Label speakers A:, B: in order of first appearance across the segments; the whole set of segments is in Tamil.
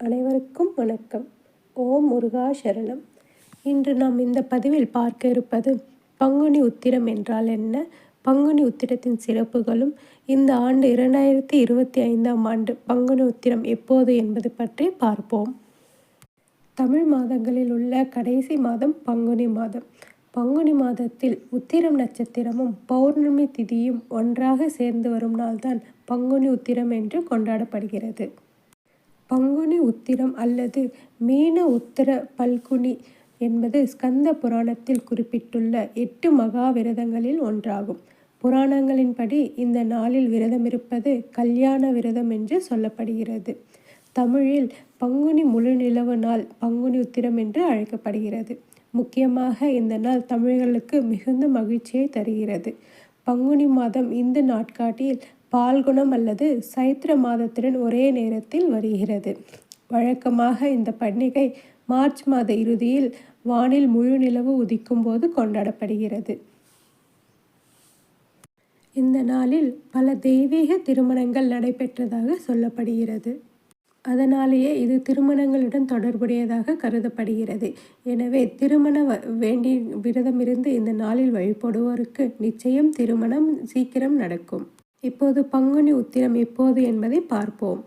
A: அனைவருக்கும் வணக்கம். ஓம் முருகா சரணம். இன்று நாம் இந்த பதிவில் பார்க்க இருப்பது பங்குனி உத்திரம் என்றால் என்ன? பங்குனி உத்திரத்தின் சிறப்புகளும் இந்த ஆண்டு இரண்டாயிரத்தி இருபத்தி ஐந்தாம் ஆண்டு பங்குனி உத்திரம் எப்போது என்பது பற்றி பார்ப்போம். தமிழ் மாதங்களில் உள்ள கடைசி மாதம் பங்குனி மாதம். பங்குனி மாதத்தில் உத்திரம் நட்சத்திரமும் பௌர்ணமி திதியும் ஒன்றாக சேர்ந்து வரும் நாள்தான் பங்குனி உத்திரம் என்று கொண்டாடப்படுகிறது. பங்குனி உத்திரம் அல்லது மீன உத்திர பல்குனி என்பது ஸ்கந்த புராணத்தில் குறிப்பிட்டுள்ள எட்டு மகா விரதங்களில் ஒன்றாகும். புராணங்களின்படி இந்த நாளில் விரதமிருப்பது கல்யாண விரதம் என்று சொல்லப்படுகிறது. தமிழில் பங்குனி முழு நிலவு நாள் பங்குனி உத்திரம் என்று அழைக்கப்படுகிறது. முக்கியமாக இந்த நாள் தமிழர்களுக்கு மிகுந்த மகிழ்ச்சியை தருகிறது. பங்குனி மாதம் இந்து நாட்காட்டியில் பால்குணம் அல்லது சைத்திர மாதத்துடன் ஒரே நேரத்தில் வருகிறது. வழக்கமாக இந்த பண்டிகை மார்ச் மாத இறுதியில் வானில் முழு நிலவு உதிக்கும் போது கொண்டாடப்படுகிறது. இந்த நாளில் பல தெய்வீக திருமணங்கள் நடைபெற்றதாக சொல்லப்படுகிறது. அதனாலேயே இது திருமணங்களுடன் தொடர்புடையதாக கருதப்படுகிறது. எனவே திருமண வேண்டி விரதமிருந்து இந்த நாளில் வழிபடுவோருக்கு நிச்சயம் திருமணம் சீக்கிரம் நடக்கும். இப்போது பங்குனி உத்திரம் எப்போது என்பதை பார்ப்போம்.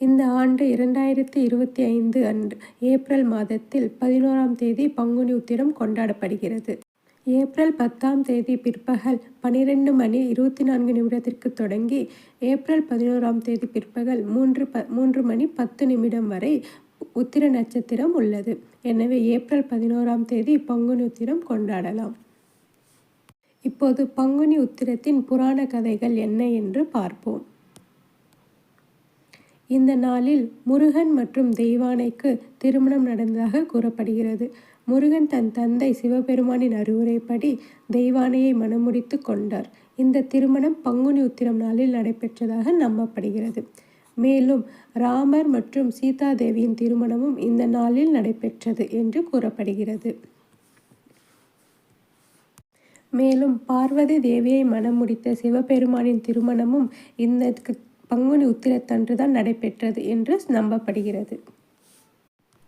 A: இந்த ஆண்டு இரண்டாயிரத்தி இருபத்தி ஐந்து அன்று ஏப்ரல் மாதத்தில் பதினோராம் தேதி பங்குனி உத்திரம் கொண்டாடப்படுகிறது. ஏப்ரல் பத்தாம் தேதி பிற்பகல் பனிரெண்டு மணி இருபத்தி நான்கு நிமிடத்திற்கு தொடங்கி ஏப்ரல் பதினோராம் தேதி பிற்பகல் மூன்று ப மூன்று மணி பத்து நிமிடம் வரை உத்திர நட்சத்திரம் உள்ளது. எனவே ஏப்ரல் பதினோராம் தேதி பங்குனி உத்திரம் கொண்டாடலாம். இப்போது பங்குனி உத்திரத்தின் புராண கதைகள் என்ன என்று பார்ப்போம். இந்த நாளில் முருகன் மற்றும் தெய்வானைக்கு திருமணம் நடந்ததாக கூறப்படுகிறது. முருகன் தன் தந்தை சிவபெருமானின் அறிவுரைப்படி தெய்வானையை மனமுடித்து கொண்டார். இந்த திருமணம் பங்குனி உத்திரம் நாளில் நடைபெற்றதாக நம்பப்படுகிறது. மேலும் ராமர் மற்றும் சீதாதேவியின் திருமணமும் இந்த நாளில் நடைபெற்றது என்று கூறப்படுகிறது. மேலும் பார்வதி தேவியை மனம் முடித்த சிவபெருமானின் திருமணமும் இந்த பங்குனி உத்திரத்தன்று தான் நடைபெற்றது என்று நம்பப்படுகிறது.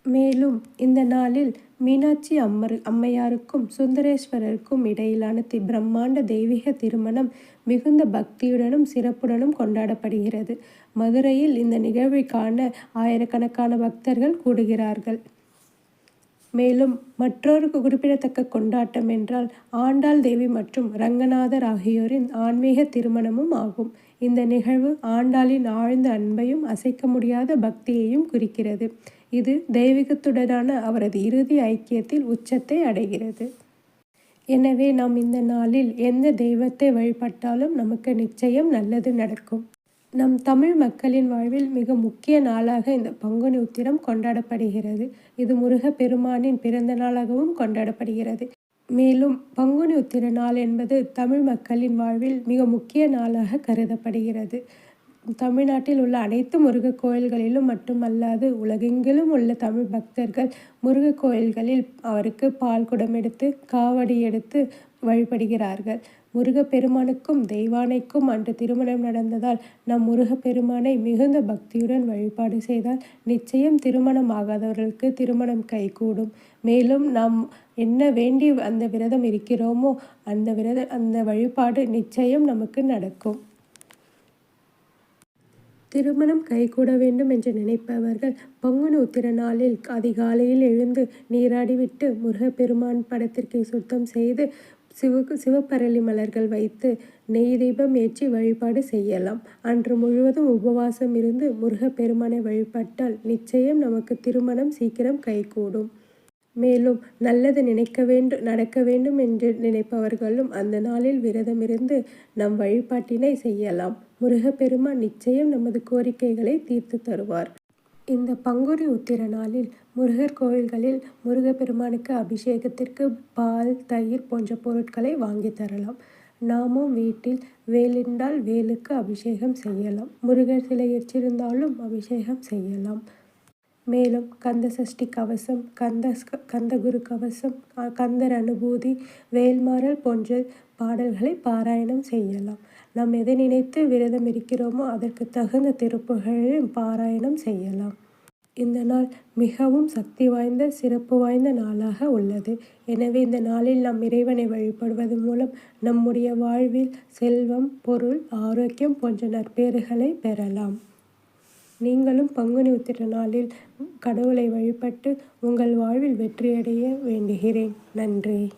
A: மேலும் இந்த நாளில் மீனாட்சி அம்மர் அம்மையாருக்கும் சுந்தரேஸ்வரருக்கும் இடையிலான தி பிரம்மாண்ட தெய்வீக திருமணம் மிகுந்த பக்தியுடனும் சிறப்புடனும் கொண்டாடப்படுகிறது. மதுரையில் இந்த நிகழ்வை காண ஆயிரக்கணக்கான பக்தர்கள் கூடுகிறார்கள். மேலும் மற்றொரு குறிப்பிடத்தக்க கொண்டாட்டம் என்றால் ஆண்டாள் தேவி மற்றும் ரங்கநாதர் ஆகியோரின் ஆன்மீக திருமணமும் ஆகும். இந்த நிகழ்வு ஆண்டாளின் ஆழ்ந்த அன்பையும் அசைக்க முடியாத பக்தியையும் குறிக்கிறது. இது தெய்வீகத்துடனான அவரது இறுதி ஐக்கியத்தில் உச்சத்தை அடைகிறது. எனவே நாம் இந்த நாளில் எந்த தெய்வத்தை வழிபட்டாலும் நமக்கு நிச்சயம் நல்லது நடக்கும். நம் தமிழ் மக்களின் வாழ்வில் மிக முக்கிய நாளாக இந்த பங்குனி உத்திரம் கொண்டாடப்படுகிறது. இது முருகப்பெருமானின் பிறந்த நாளாகவும் கொண்டாடப்படுகிறது. மேலும் பங்குனி உத்திர நாள் என்பது தமிழ் மக்களின் வாழ்வில் மிக முக்கிய நாளாக கருதப்படுகிறது. தமிழ்நாட்டில் உள்ள அனைத்து முருகக் கோயில்களிலும் மட்டுமல்லாது உலகெங்கிலும் உள்ள தமிழ் பக்தர்கள் முருகக் கோயில்களில் அவருக்கு பால் குடம் எடுத்து காவடி எடுத்து வழிபடுகிறார்கள். முருகப்பெருமானுக்கும் தெய்வானைக்கும் அன்று திருமணம் நடந்ததால் நம் முருகப்பெருமானை மிகுந்த பக்தியுடன் வழிபாடு செய்தால் நிச்சயம் திருமணம் ஆகாதவர்களுக்கு திருமணம் கைகூடும். மேலும் நாம் என்ன வேண்டி அந்த விரதம் இருக்கிறோமோ அந்த விரத அந்த வழிபாடு நிச்சயம் நமக்கு நடக்கும். திருமணம் கைகூட வேண்டும் என்று நினைப்பவர்கள் பங்குனி உத்திர நாளில் அதிகாலையில் எழுந்து நீராடிவிட்டு முருகப்பெருமான் படத்திற்கு சுத்தம் செய்து சிவக்கு சிவப்பரளி மலர்கள் வைத்து நெய் தீபம் ஏற்றி வழிபாடு செய்யலாம். அன்று முழுவதும் உபவாசம் இருந்து முருகப்பெருமானை வழிபட்டால் நிச்சயம் நமக்கு திருமணம் சீக்கிரம் கைகூடும். மேலும் நல்லது நினைக்க வேண்டும் நடக்க வேண்டும் என்று நினைப்பவர்களும் அந்த நாளில் விரதமிருந்து நம் வழிபாட்டினை செய்யலாம். முருகப்பெருமான் நிச்சயம் நமது கோரிக்கைகளை தீர்த்து தருவார். இந்த பங்குனி உத்திர நாளில் முருகர் கோவில்களில் முருகப்பெருமானுக்கு அபிஷேகத்திற்கு பால் தயிர் போன்ற பொருட்களை வாங்கி தரலாம். நாமும் வீட்டில் வேலிண்டால் வேலுக்கு அபிஷேகம் செய்யலாம். முருகர் சிலை எச்சிருந்தாலும் அபிஷேகம் செய்யலாம். மேலும் கந்த சஷ்டி கவசம் கந்த கந்தகுரு கவசம் கந்தர் அனுபூதி வேல்மாறல் போன்ற பாடல்களை பாராயணம் செய்யலாம். நாம் எதை நினைத்து விரதம் இருக்கிறோமோ அதற்கு தகுந்த திருப்புகளையும் பாராயணம் செய்யலாம். இந்த நாள் மிகவும் சக்தி வாய்ந்த சிறப்பு வாய்ந்த நாளாக உள்ளது. எனவே இந்த நாளில் நாம் இறைவனை வழிபடுவது மூலம் நம்முடைய வாழ்வில் செல்வம் பொருள் ஆரோக்கியம் போன்ற நற்பேறுகளை பெறலாம். நீங்களும் பங்குனி உத்திர நாளில் கடவுளை வழிபட்டு உங்கள் வாழ்வில் வெற்றியடைய வேண்டுகிறேன். நன்றி.